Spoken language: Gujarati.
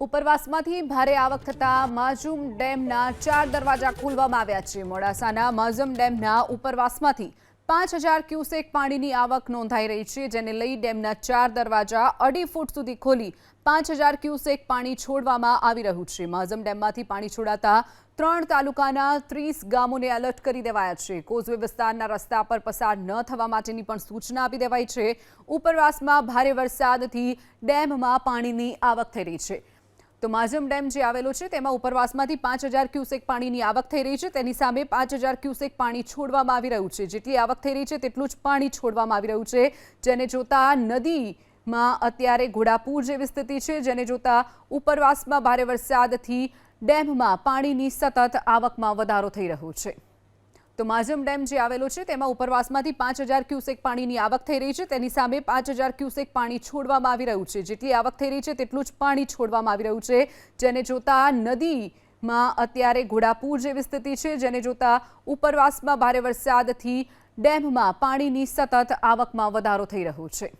ઉપરવાસમાંથી ભારે આવક થતા માઝુમ ડેમના ચાર દરવાજા ખોલવામાં આવ્યા છે. મોડાસાના માઝમ ડેમના ઉપરવાસમાંથી પાંચ હજાર ક્યુસેક પાણીની આવક નોંધાઈ રહી છે, જેને લઈ ડેમના ચાર દરવાજા અઢી ફૂટ સુધી ખોલી પાંચ હજાર ક્યુસેક પાણી છોડવામાં આવી રહ્યું છે. માઝમ ડેમમાંથી પાણી છોડાતા ત્રણ તાલુકાના ત્રીસ ગામોને એલર્ટ કરી દેવાયા છે. કોઝવે વિસ્તારના રસ્તા પર પસાર ન થવા માટેની પણ સૂચના આપી દેવાઈ છે. ઉપરવાસમાં ભારે વરસાદથી ડેમમાં પાણીની આવક થઈ રહી છે. તો માઝમ ડેમ જે આવેલો છે, તેમાં ઉપરવાસમાંથી પાંચ હજાર ક્યુસેક પાણીની આવક થઈ રહી છે. તેની સામે પાંચ હજાર ક્યુસેક પાણી છોડવામાં આવી રહ્યું છે. જેટલી આવક થઈ રહી છે, તેટલું જ પાણી છોડવામાં આવી રહ્યું છે. જેને જોતા નદીમાં અત્યારે ઘોડાપૂર જેવી સ્થિતિ છે. જેને જોતા ઉપરવાસમાં ભારે વરસાદથી ડેમમાં પાણીની સતત આવકમાં વધારો થઈ રહ્યો છે. તો માઝમ ડેમ જે આવેલો છે, તેમાં ઉપરવાસમાંથી પાંચ હજાર ક્યુસેક પાણીની આવક થઈ રહી છે. તેની સામે પાંચ હજાર ક્યુસેક પાણી છોડવામાં આવી રહ્યું છે. જેટલી આવક થઈ રહી છે, તેટલું જ પાણી છોડવામાં આવી રહ્યું છે. જેને જોતા નદીમાં અત્યારે ઘોડાપૂર જેવી સ્થિતિ છે. જેને જોતા ઉપરવાસમાં ભારે વરસાદથી ડેમમાં પાણીની સતત આવકમાં વધારો થઈ રહ્યો છે.